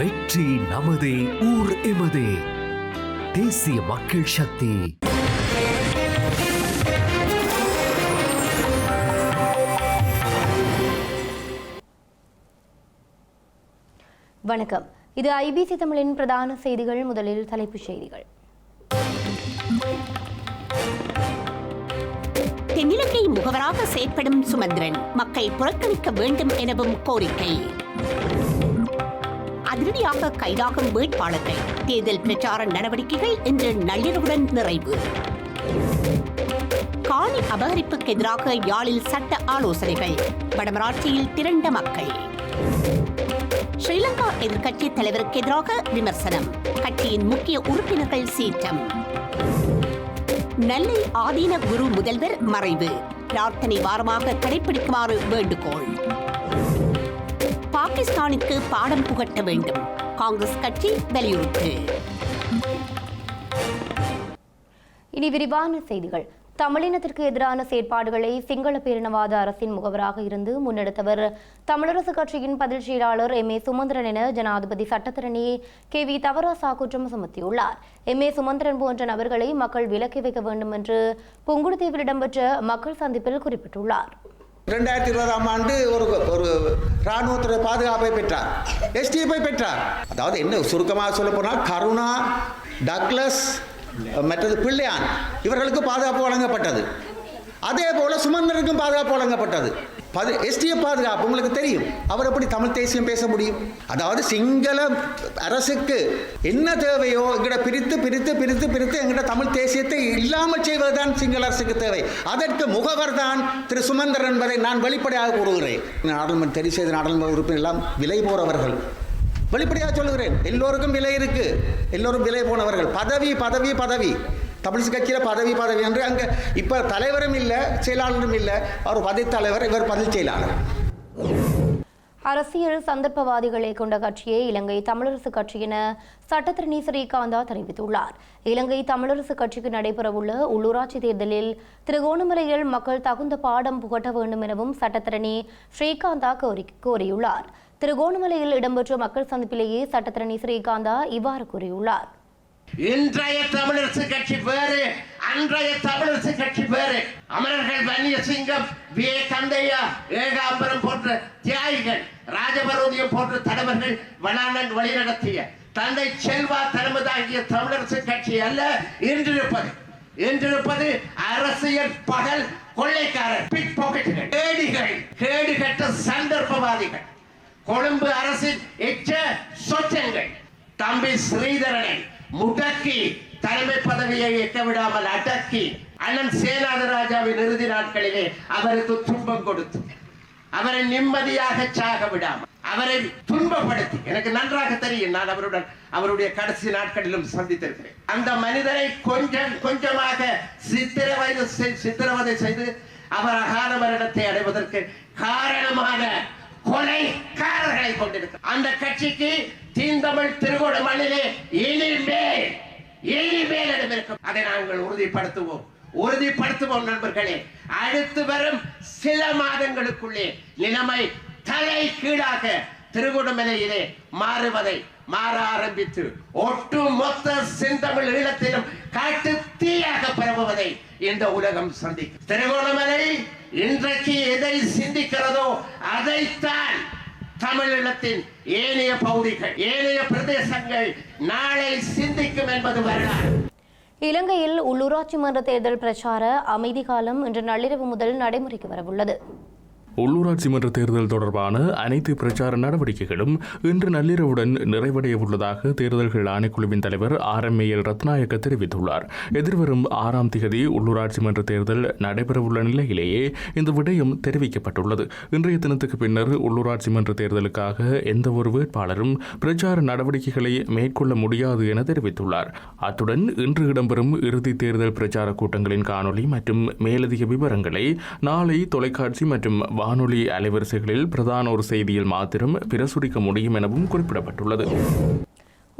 வெற்றி நமதே ஊர் எமதே. தேசிய மக்கள் சக்தி. வணக்கம். இது ஐபிசி தமிழின் பிரதான செய்திகள் முதலில் தலைப்புச் செய்திகள். தென்னிலங்கை முகவராக செயற்படும் சுமந்திரன் மக்கள் புறக்கணிக்க வேண்டும் எனவும் கோரிக்கை. அதிரடியாக கைதாகும் வேட்பாளர்கள். தேர்தல் பிரச்சார நடவடிக்கைகள் இன்று நள்ளிரவுடன் நிறைவு. காணி அபகரிப்புக்கு எதிராக யாழில் சட்ட ஆலோசனைகள். வடமராட்சியில் திரண்ட மக்கள். ஸ்ரீலங்கா எதிர்க்கட்சி தலைவருக்கு எதிராக விமர்சனம். கட்சியின் முக்கிய உறுப்பினர்கள் சீற்றம். நெல்லை ஆதீன குரு முதல்வர் மறைவு. பிரார்த்தனை வாரமாக கடைபிடிக்குமாறு வேண்டுகோள். பாகிஸ்தானுக்கு பாடம் புகட்ட வேண்டும். காங்கிரஸ் கட்சி வலியுறுத்து இனி விரிவான செய்திகள். தமிழினத்திற்கு எதிரான செயற்பாடுகளை சிங்கள பேரினவாத அரசின் முகவராக இருந்து முன்னெடுத்தவர். தமிழரசு கட்சியின் பதில் செயலாளர் எம் ஏ சுமந்திரன் என ஜனாதிபதி சட்டத்தரணி கே வி தவராசா குற்றம் சுமத்தியுள்ளார். எம் ஏ சுமந்திரன் போன்ற நபர்களை மக்கள் விலக்கி வைக்க வேண்டும் என்று புங்குடுதீவில் இடம்பெற்ற மக்கள் சந்திப்பில் குறிப்பிட்டுள்ளார். ரெண்டாயிரத்தி இருபதாம் ஆண்டு ஒரு ஒரு இராணுவத்துறை பாதுகாப்பை பெற்றார். எஸ்டிஎஃப்பை பெற்றார். அதாவது என்ன சுருக்கமாக சொல்ல போனால் கருணா டக்ளஸ் மற்றது பிள்ளையான் இவர்களுக்கு பாதுகாப்பு வழங்கப்பட்டது. அதே போல சுமந்தருக்கும் பாதுகாப்பு வழங்கப்பட்டது. பது எஸ்டியை பாதுகாப்பு உங்களுக்கு தெரியும். அவர் எப்படி தமிழ் தேசியம் பேச முடியும்? அதாவது சிங்கள அரசுக்கு என்ன தேவையோ எங்கட பிரித்து பிரித்து பிரித்து பிரித்து எங்கட தமிழ் தேசியத்தை இல்லாமல் செய்வதுதான் சிங்கள அரசுக்கு தேவை. அதற்கு முகவர் தான் திரு சுமந்தர் என்பதை நான் வெளிப்படையாக கூறுகிறேன். நாடாளுமன்ற தெரிவு செய்த நாடாளுமன்ற உறுப்பினர் எல்லாம் விலை போறவர்கள். வெளிப்படையாக சொல்லுகிறேன். எல்லோருக்கும் விலை இருக்கு. எல்லோரும் விலை போனவர்கள். பதவி பதவி பதவி. தமிழிசை கட்சியில் பதவி பதவி என்று அங்கே இப்போ தலைவரும் இல்லை செயலாளரும் இல்லை. அவர் பதவி தலைவர் இவர் பதில் செயலாளர். அரசியல் சந்தர்ப்பவாதிகளை கொண்ட கட்சியை இலங்கை தமிழரசு கட்சியின சட்டத்திரணி ஸ்ரீகாந்தா தெரிவித்துள்ளார். இலங்கை தமிழரசு கட்சிக்கு நடைபெறவுள்ள உள்ளூராட்சி தேர்தலில் திருகோணமலையில் மக்கள் தகுந்த பாடம் புகட்ட வேண்டும் எனவும் சட்டத்திரணி ஸ்ரீகாந்தா கோரி கோரியுள்ளார். திருகோணமலையில் இடம்பெற்ற மக்கள் சந்திப்பிலேயே சட்டத்திரணி ஸ்ரீகாந்தா இவ்வாறு கூறியுள்ளார். இன்றைய தமிழரசு கட்சி பேரு அன்றைய தமிழரசு கட்சி பேரு அமரர்கள் வன்னிய சிங்கம் வே. கந்தையா ஏகாம்பரம் போன்ற தியாகிகள் ராஜபரோதியம் போன்ற தலைவர்கள் வளானன் வழிநடத்திய தந்தை செல்வா தலைமதாகிய தமிழரசு கட்சி அல்ல இன்றிருப்பது. என்றிருப்பது அரசியல் பகல் கொள்ளைக்காரர் பிக் பாக்கெட்டுகள் கேடிகள் கேடு கட்ட சந்தர்ப்பவாதிகள். கொழும்பு அரசின் எச்ச சொச்சங்கள். தம்பி ஸ்ரீதரனை முடக்கி தலைமை பதவியை எட்ட விடாமல் அடக்கி அண்ணன் சேனாதராஜாவின் இறுதி நாட்களிலே அவருக்கு துன்பம் கொடுத்து அவரை நிம்மதியாக சாக விடாமல் அவரை துன்பப்படுத்தி எனக்கு நன்றாக தெரியும் நான் அவருடன் அவருடைய கடைசி நாட்களிலும் சந்தித்திருக்கிறேன். அந்த மனிதரை கொஞ்சம் கொஞ்சமாக சித்திரவதை சித்திரவதை செய்து அவர் அகால மரணத்தை அடைவதற்கு காரணமான கொலைக்காரர்களை கொண்டிருக்கிறார். அந்த கட்சிக்கு தீந்தமிழ் திருகோணமலையிலே இனிமேல் இருக்கும் அதை நாங்கள் உறுதிப்படுத்துவோம். உறுதிப்படுத்துவோம் நண்பர்களே. அடுத்து வரும் சில மாதங்களுக்குள்ளே நிலைமை தலை கீழாக திருகோணமலையிலே மாறுவதை மாற ஆரம்பித்து ஒட்டு மொத்த செந்தமிழ் ஈழத்திலும் காட்டு தீயாக பரவுவதை இந்த உலகம் சந்திக்கும். திருகோணமலை இன்றைக்கு எதை சிந்திக்கிறதோ அதைத்தான் தமிழீழத்தின் ஏனைய பகுதிகள் ஏனைய பிரதேசங்கள் நாளை சிந்திக்கும் என்பது வரலாறு. இலங்கையில் உள்ளூராட்சி மன்ற தேர்தல் பிரச்சார அமைதி காலம் இன்று நள்ளிரவு முதல் நடைமுறைக்கு வரவுள்ளது. உள்ளூராட்சி மன்ற தேர்தல் தொடர்பான அனைத்து பிரச்சார நடவடிக்கைகளும் இன்று நள்ளிரவுடன் நிறைவடைய உள்ளதாக தேர்தல்கள் ஆணைக்குழுவின் தலைவர் ஆர் எம் ஏஎல் ரத்நாயக்க தெரிவித்துள்ளார். எதிர்வரும் ஆறாம் திகதி உள்ளூராட்சி மன்ற தேர்தல் நடைபெறவுள்ள நிலையிலேயே இந்த விடயம் தெரிவிக்கப்பட்டுள்ளது. இன்றைய தினத்துக்கு பின்னர் உள்ளூராட்சி மன்ற தேர்தலுக்காக எந்த ஒரு வேட்பாளரும் பிரச்சார நடவடிக்கைகளை மேற்கொள்ள முடியாது என தெரிவித்துள்ளார். அத்துடன் இன்று இடம்பெறும் இறுதி தேர்தல் பிரச்சார கூட்டங்களின் காணொலி மற்றும் மேலதிக விவரங்களை நாளை தொலைக்காட்சி மற்றும் வானொலி அலைவரிசைகளில் பிரதான ஒரு செய்தியில் மாத்திரம் பிரசுரிக்க முடியும் எனவும் குறிப்பிடப்பட்டுள்ளது.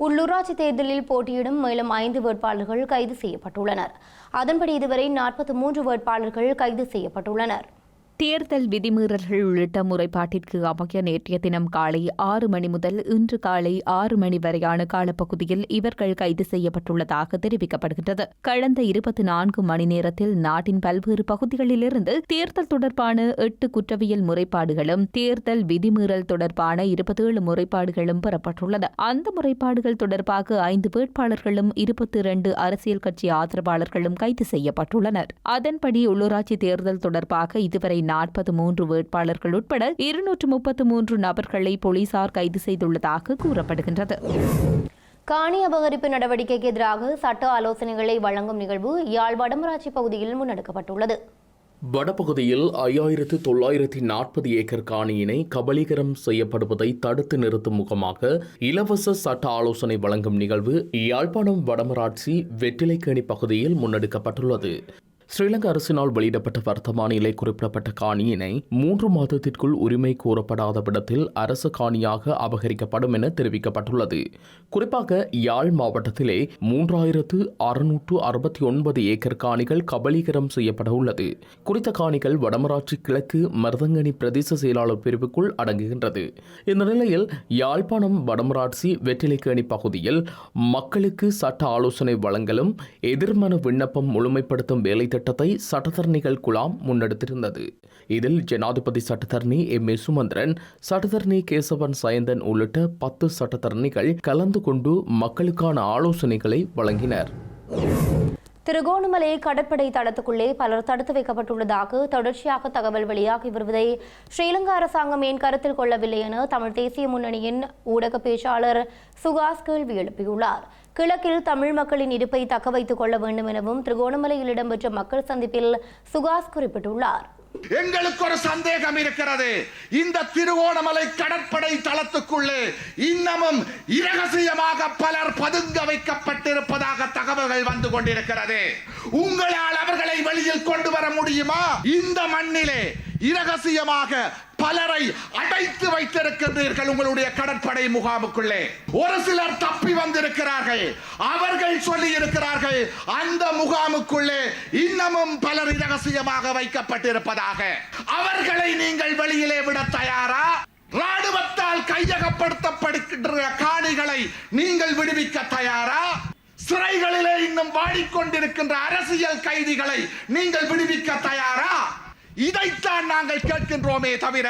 உள்ளூராட்சி தேர்தலில் போட்டியிடும் மேலும் ஐந்து வேட்பாளர்கள் கைது செய்யப்பட்டுள்ளனர். அதன்படி இதுவரை நாற்பத்தி மூன்று வேட்பாளர்கள் கைது செய்யப்பட்டுள்ளனர். தேர்தல் விதிமீறல்கள் உள்ளிட்ட முறைப்பாட்டிற்கு அமைய நேற்றைய தினம் காலை ஆறு மணி முதல் இன்று காலை ஆறு மணி வரையான காலப்பகுதியில் இவர்கள் கைது செய்யப்பட்டுள்ளதாக தெரிவிக்கப்படுகின்றது. கடந்த இருபத்தி நான்கு மணி நேரத்தில் நாட்டின் பல்வேறு பகுதிகளிலிருந்து தேர்தல் தொடர்பான எட்டு குற்றவியல் முறைப்பாடுகளும் தேர்தல் விதிமீறல் தொடர்பான இருபத்தேழு முறைப்பாடுகளும் பெறப்பட்டுள்ளது. அந்த முறைப்பாடுகள் தொடர்பாக ஐந்து வேட்பாளர்களும் இருபத்தி இரண்டு அரசியல் கட்சி ஆதரவாளர்களும் கைது செய்யப்பட்டுள்ளனர். அதன்படி உள்ளூராட்சி தேர்தல் தொடர்பாக இதுவரை நாற்பது மூன்று வேட்பாளர்கள் உட்பட இருநூற்று முப்பத்து மூன்று நபர்களை போலீசார் கைது செய்துள்ளதாக கூறப்படுகின்றது. காணி அபகரிப்பு நடவடிக்கைக்கு எதிராக சட்ட ஆலோசனைகளை வழங்கும் நிகழ்வு யாழ் வடமராட்சி பகுதியில் முன்னெடுக்கப்பட்டுள்ளது. வடபகுதியில் ஐயாயிரத்து தொள்ளாயிரத்தி நாற்பது ஏக்கர் காணியினை கபலீகரம் செய்யப்படுவதை தடுத்து நிறுத்தும் முகமாக இலவச சட்ட ஆலோசனை வழங்கும் நிகழ்வு யாழ்ப்பாணம் வடமராட்சி வெற்றிலைக்கேணி பகுதியில் முன்னெடுக்கப்பட்டுள்ளது. ஸ்ரீலங்கா அரசினால் வெளியிடப்பட்ட வர்த்தமானிலை குறிப்பிடப்பட்ட காணியினை மூன்று மாதத்திற்குள் உரிமை கோரப்படாத விடத்தில் அரசு காணியாக அபகரிக்கப்படும் என தெரிவிக்கப்பட்டுள்ளது. குறிப்பாக யாழ் மாவட்டத்திலே மூன்றாயிரத்து அறுநூற்று அறுபத்தி ஒன்பது ஏக்கர் காணிகள் கபலீகரம் செய்யப்பட உள்ளது. குறித்த காணிகள் வடமராட்சி கிழக்கு மருதங்கனி பிரதேச செயலாளர் பிரிவுக்குள் அடங்குகின்றது. இந்த நிலையில் யாழ்ப்பாணம் வடமராட்சி வெற்றிலைக்கேணி பகுதியில் மக்களுக்கு சட்ட ஆலோசனை வழங்கலும் எதிர்மன விண்ணப்பம் முழுமைப்படுத்தும் வேலை திட்டத்தை சட்டத்தரணிகள் குழாம் முன்னெடுத்திருந்தது. இதில் ஜனாதிபதி சட்டத்தரணி எம். ஏ. சுமந்திரன் சட்டத்தரணி கேசவன் சயந்தன் உள்ளிட்ட பத்து சட்டத்தரணிகள் கலந்து கொண்டு மக்களுக்கான ஆலோசனைகளை வழங்கினர். திருகோணமலை கடற்படை தளத்துக்குள்ளே பலர் தடுத்து வைக்கப்பட்டுள்ளதாக தொடர்ச்சியாக தகவல் வெளியாகி வருவதை ஸ்ரீலங்கா அரசாங்கம் ஏன் கருத்தில் கொள்ளவில்லை என தமிழ் தேசிய முன்னணியின் ஊடக பேச்சாளர் சுகாஸ் கேள்வி எழுப்பியுள்ளார். கிழக்கில் தமிழ் மக்களின் இருப்பை தக்க வைத்துக் கொள்ள வேண்டும் எனவும் திருகோணமலையில் இடம்பெற்ற மக்கள் சந்திப்பில் சுகாஸ் குறிப்பிட்டுள்ளார். எங்களுக்கு ஒரு சந்தேகம் இருக்கிறது. இந்த திருகோணமலை கடற்படை தளத்துக்குள்ளே இன்னமும் இரகசியமாக பலர் பதுங்க வைக்கப்பட்டிருப்பதாக தகவல்கள் வந்து கொண்டிருக்கிறது. உங்களால் அவர்களை வெளியில் கொண்டு வர முடியுமா? இந்த மண்ணிலே இரகசியமாக பலரை அடைத்து வைத்திருக்கின்றீர்கள் உங்களுடைய கடற்படை முகாமுக்குள்ளே. ஒரு சிலர் தப்பி வந்திருக்கிறார்கள். அவர்கள் சொல்லி இருக்கிறார்கள் அந்த முகாமுக்குள்ளே இன்னமும் பலர் இரகசியமாக வைக்கப்பட்டிருப்பதாக. அவர்களை நீங்கள் வெளியிலே விட தயாரா? ராணுவத்தால் கையகப்படுத்தப்படுகின்ற காணிகளை நீங்கள் விடுவிக்க தயாரா? சிறைகளிலே இன்னும் வாடிக்கொண்டிருக்கின்ற அரசியல் கைதிகளை நீங்கள் விடுவிக்க தயாரா? இதைத்தான் நாங்கள் கேட்கின்றோமே தவிர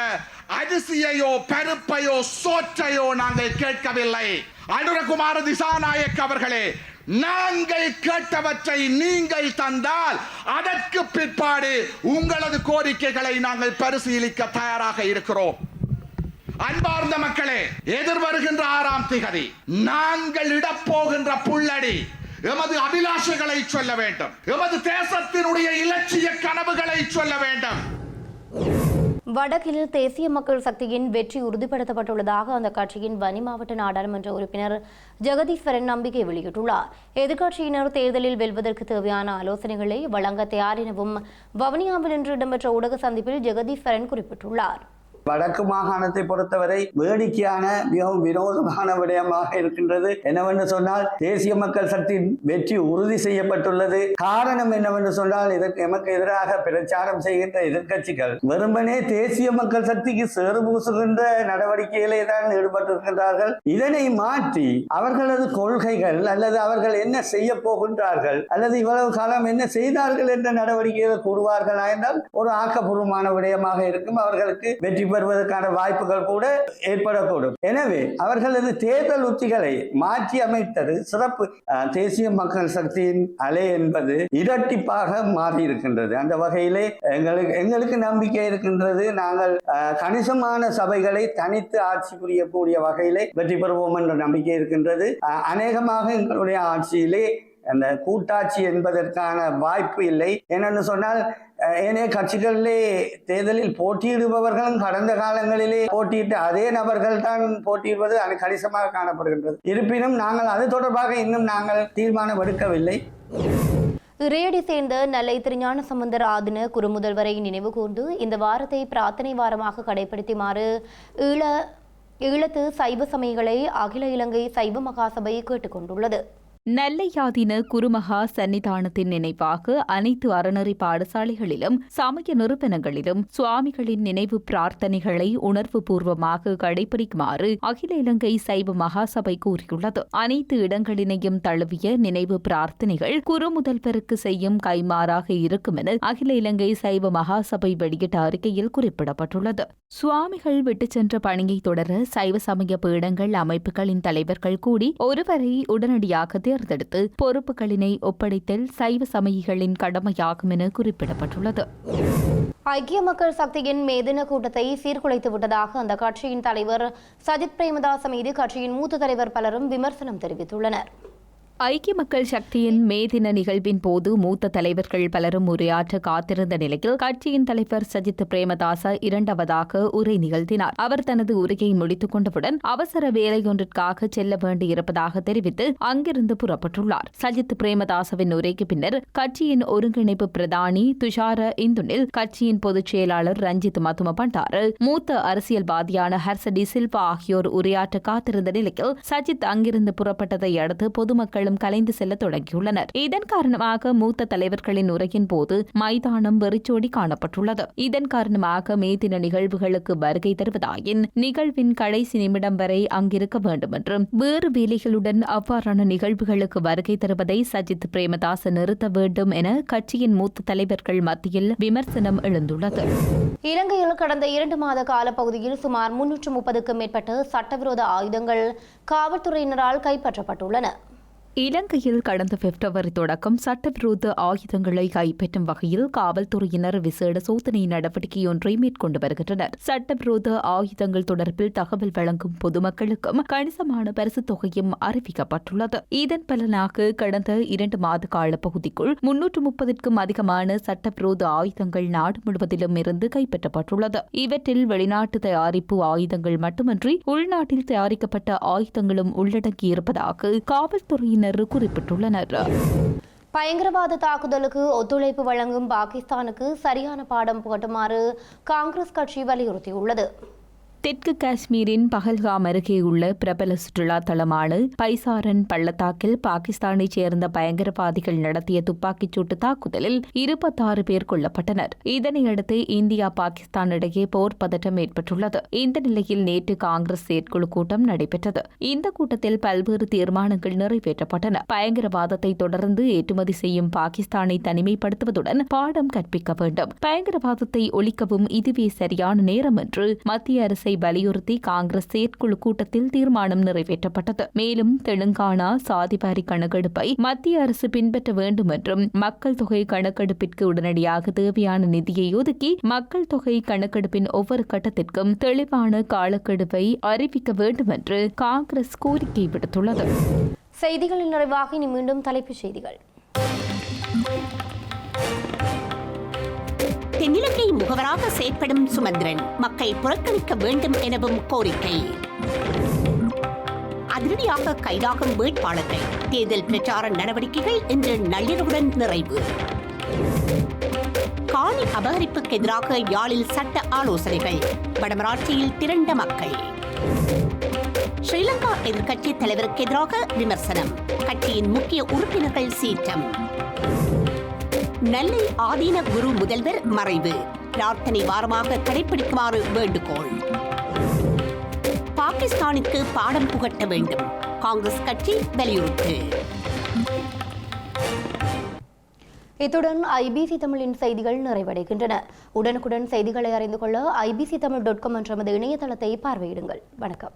அரிசியையோ பருப்பையோ சோற்றையோ நாங்கள் கேட்கவில்லை. அனுரகுமார திசாநாயக் அவர்களே நாங்கள் கேட்டவற்றை நீங்கள் தந்தால் அதற்கு பிற்பாடு உங்களது கோரிக்கைகளை நாங்கள் பரிசீலிக்க தயாராக இருக்கிறோம். அன்பார்ந்த மக்களே எதிர்வருகின்ற ஆறாம் திகதி நாங்கள் இடப்போகின்ற புள்ளடி எமது அபிலாஷைகளை சொல்ல வேண்டும். எமது தேசத்தினுடைய இலட்சிய கனவுகளை சொல்ல வேண்டும். வடக்கில் தேசிய மக்கள் சக்தியின் வெற்றி உறுதிப்படுத்தப்பட்டுள்ளதாக அந்த கட்சியின் வனி மாவட்ட நாடாளுமன்ற உறுப்பினர் ஜெகதீஸ்வரன் நம்பிக்கை வெளியிட்டுள்ளார். எதிர்க்கட்சியினர் தேர்தலில் வெல்வதற்கு தேவையான ஆலோசனைகளை வழங்க தயார் எனவும் வவுனியாவில் இன்று இடம்பெற்ற ஊடக சந்திப்பில் ஜெகதீஸ்வரன் குறிப்பிட்டுள்ளார். வடக்கு மாகாணத்தை பொறுத்தவரை வேடிக்கையான மிகவும் வினோதமான விடயமாக இருக்கின்றது. என்னவென்று சொன்னால் தேசிய மக்கள் சக்தியின் வெற்றி உறுதி செய்யப்பட்டுள்ளது. காரணம் என்னவென்று சொன்னால் இதற்கு எமக்கு எதிராக பிரச்சாரம் செய்கின்ற எதிர்க்கட்சிகள் வெறுமனே தேசிய மக்கள் சக்திக்கு சேறு பூசுகின்ற நடவடிக்கையிலே தான் ஈடுபட்டிருக்கின்றார்கள். இதனை மாற்றி அவர்களது கொள்கைகள் அல்லது அவர்கள் என்ன செய்ய போகின்றார்கள் அல்லது இவ்வளவு காலம் என்ன செய்தார்கள் என்ற நடவடிக்கைகளை கூறுவார்களா என்றால் ஒரு ஆக்கப்பூர்வமான விடயமாக இருக்கும். அவர்களுக்கு வெற்றி பெறுவதற்கான வாய்ப்புகள் கூட ஏற்படக்கூடும். எனவே அவர்களது தேர்தல் உத்திகளை மாற்றி அமைத்தது சிறப்பு. தேசிய மக்கள் சக்தியின் அலை என்பது இரட்டிப்பாக மாறி இருக்கின்றது அந்த வகையிலே எங்களுக்கு எங்களுக்கு நம்பிக்கை இருக்கின்றது. நாங்கள் கணிசமான சபைகளை தனித்து ஆட்சி புரியக்கூடிய வகையிலே வெற்றி பெறுவோம் என்ற நம்பிக்கை இருக்கின்றது. அநேகமாக எங்களுடைய ஆட்சியிலே அந்த கூட்டாட்சி என்பதற்கான வாய்ப்பு இல்லை. என்னென்னு சொன்னால் ஏனைய கட்சிகளிலே தேர்தலில் போட்டியிடுபவர்களும் கடந்த காலங்களிலே போட்டியிட்ட அதே நபர்கள் தான் போட்டியிடுவது அது கணிசமாக காணப்படுகின்றது. இருப்பினும் நாங்கள் அது தொடர்பாக இன்னும் நாங்கள் தீர்மானம் எடுக்கவில்லை இறையடி சேர்ந்த நெல்லை திருஞான சம்பந்தர் ஆதின குறுமுதல்வரை நினைவு கூர்ந்து இந்த வாரத்தை பிரார்த்தனை வாரமாக கடைபிடித்துமாறு ஈழ ஈழத்து சைவ சமயங்களை அகில இலங்கை சைவ மகாசபை கேட்டுக்கொண்டுள்ளது. நெல்லையாதின குருமகா சன்னிதானத்தின் நினைவாக அனைத்து அறநெறி பாடசாலைகளிலும் சமய நிறுவனங்களிலும் சுவாமிகளின் நினைவு பிரார்த்தனைகளை உணர்வுபூர்வமாக கடைபிடிக்குமாறு அகில இலங்கை சைவ மகாசபை கூறியுள்ளது. அனைத்து இடங்களினையும் தழுவிய நினைவு பிரார்த்தனைகள் குரு முதல்வருக்கு செய்யும் கைமாறாக இருக்கும் என அகில இலங்கை சைவ மகாசபை வெளியிட்ட அறிக்கையில் குறிப்பிடப்பட்டுள்ளது. சுவாமிகள் விட்டுச் சென்ற பணியை தொடர சைவ சமய பீடங்கள் அமைப்புகளின் தலைவர்கள் கூடி ஒருவரை உடனடியாக தேர்ந்தெடுத்து பொறுப்புகளினை ஒப்படைத்தல் சைவ சமயிகளின் கடமையாகும் என குறிப்பிடப்பட்டுள்ளது. ஐக்கிய மக்கள் சக்தியின் மேதின கூட்டத்தை சீர்குலைத்து விட்டதாக அந்த கட்சியின் தலைவர் சஜித் பிரேமதாச மீது கட்சியின் மூத்த தலைவர் பலரும் விமர்சனம் தெரிவித்துள்ளனர். ஐக்கிய மக்கள் சக்தியின் மே தின நிகழ்வின் போது மூத்த தலைவர்கள் பலரும் உரையாற்ற காத்திருந்த நிலையில் கட்சியின் தலைவர் சஜித் பிரேமதாச இரண்டாவதாக உரை நிகழ்த்தினார். அவர் தனது உரையை முடித்துக் கொண்டவுடன் அவசர வேலையொன்றிற்காக செல்ல வேண்டியிருப்பதாக தெரிவித்து அங்கிருந்து புறப்பட்டுள்ளார். சஜித் பிரேமதாசவின் உரைக்கு பின்னர் கட்சியின் ஒருங்கிணைப்பு பிரதானி துஷார இந்துனில் கட்சியின் பொதுச் செயலாளர் ரஞ்சித் மதும பண்டாரு மூத்த அரசியல்வாதியான ஹர்சடி சில்வா ஆகியோர் உரையாற்ற காத்திருந்த நிலையில் சஜித் அங்கிருந்து புறப்பட்டதை அடுத்து பொதுமக்களும் கலைந்து செல்ல தொடங்கியுள்ளனர். இதன் காரணமாக மூத்த தலைவர்களின் உரையின் போது மைதானம் வெறிச்சோடி காணப்பட்டுள்ளது. இதன் காரணமாக மேதின நிகழ்வுகளுக்கு வருகை தருவதாயின் நிகழ்வின் கடைசி நிமிடம் வரை அங்கிருக்க வேண்டும் என்றும் வேறு வேலைகளுடன் அவ்வாறான நிகழ்வுகளுக்கு வருகை தருவதை சஜித் பிரேமதாச நிறுத்த வேண்டும் என கட்சியின் மூத்த தலைவர்கள் மத்தியில் விமர்சனம் எழுந்துள்ளது. இலங்கையில் கடந்த இரண்டு மாத காலப்பகுதியில் சுமார் முன்னூற்று முப்பதுக்கும் மேற்பட்ட சட்டவிரோத ஆயுதங்கள் காவல்துறையினரால் கைப்பற்றப்பட்டுள்ளன. இலங்கையில் கடந்த பிப்ரவரி தொடக்கம் சட்டவிரோத ஆயுதங்களை கைப்பற்றும் வகையில் காவல்துறையினர் விசேட சோதனை நடவடிக்கையொன்றை மேற்கொண்டு வருகின்றனர். சட்டவிரோத ஆயுதங்கள் தொடர்பில் தகவல் வழங்கும் பொதுமக்களுக்கும் கணிசமான பரிசு தொகையும் அறிவிக்கப்பட்டுள்ளது. இதன் பலனாக கடந்த இரண்டு மாத கால பகுதிக்குள் முன்னூற்று முப்பதுக்கும் அதிகமான சட்டவிரோத ஆயுதங்கள் நாடு முழுவதிலும் இருந்து கைப்பற்றப்பட்டுள்ளது. இவற்றில் வெளிநாட்டு தயாரிப்பு ஆயுதங்கள் மட்டுமன்றி உள்நாட்டில் தயாரிக்கப்பட்ட ஆயுதங்களும் உள்ளடங்கியிருப்பதாக காவல்துறையினர் குறிப்பிட்டுள்ளனர். பயங்கரவாத தாக்குதலுக்கு ஒத்துழைப்பு வழங்கும் பாகிஸ்தானுக்கு சரியான பாடம் புகட்டுமாறு காங்கிரஸ் கட்சி வலியுறுத்தியுள்ளது. தெற்கு காஷ்மீரின் பகல்காம் அருகே உள்ள பிரபல சுற்றுலா தலமான பைசாரன் பள்ளத்தாக்கில் பாகிஸ்தானைச் சேர்ந்த பயங்கரவாதிகள் நடத்திய துப்பாக்கிச் சூட்டு தாக்குதலில் இருபத்தாறு பேர் கொல்லப்பட்டனர். இதனையடுத்து இந்தியா பாகிஸ்தான் இடையே போர் பதட்டம் ஏற்பட்டுள்ளது. இந்த நிலையில் நேற்று காங்கிரஸ் செயற்குழு கூட்டம் நடைபெற்றது. இந்த கூட்டத்தில் பல்வேறு தீர்மானங்கள் நிறைவேற்றப்பட்டன. பயங்கரவாதத்தை தொடர்ந்து ஏற்றுமதி செய்யும் பாகிஸ்தானை தனிமைப்படுத்துவதுடன் பாடம் கற்பிக்க வேண்டும். பயங்கரவாதத்தை ஒழிக்கவும் இதுவே சரியான நேரம் என்று மத்திய அரசை வலியுறுத்தி காங்கிரஸ் செயற்குழு கூட்டத்தில் தீர்மானம் நிறைவேற்றப்பட்டது. மேலும் தெலுங்கானா சாதிவாரி கணக்கெடுப்பை மத்திய அரசு பின்பற்ற வேண்டும் என்றும் மக்கள் தொகை கணக்கெடுப்பிற்கு உடனடியாக தேவையான நிதியை ஒதுக்கி மக்கள் தொகை கணக்கெடுப்பின் ஒவ்வொரு கட்டத்திற்கும் தெளிவான காலக்கெடுவை அறிவிக்க வேண்டும் என்று காங்கிரஸ் கோரிக்கை விடுத்துள்ளது. செய்திகளின் நிறைவாக இனி மீண்டும் தலைப்புச் செய்திகள். தென்னிலங்கை முகவராக செயற்படும் சுமந்திரன் மக்கள் புறக்கணிக்க வேண்டும் எனவும் கோரிக்கை. அதிரடியாக கைதாகும் வேட்பாளர்கள் தேர்தல் பிரச்சார நடவடிக்கைகள் இன்று நள்ளிரவுடன் நிறைவு. காணி அபகரிப்புக்கு எதிராக யாழில் சட்ட ஆலோசனைகள் வடமராட்சியில் திரண்ட மக்கள். ஸ்ரீலங்கா எதிர்க்கட்சி தலைவருக்கு எதிராக விமர்சனம் கட்சியின் முக்கிய உறுப்பினர்கள் சீற்றம். நெல்லை ஆதீன குரு முதல்வர் மறைவு. பிரார்த்தனை வாரமாக கடைபிடிக்குமாறு வேண்டுகோள். பாகிஸ்தானுக்கு பாடம் புகட்ட வேண்டும். காங்கிரஸ் கட்சி வலியுறுத்து. இத்துடன் ஐபிசி தமிழின் செய்திகள் நிறைவடைகின்றன. உடனுக்குடன் செய்திகளை அறிந்து கொள்ள ஐபிசி தமிழ் டாட் காம் என்ற இணையதளத்தை பார்வையிடுங்கள். வணக்கம்.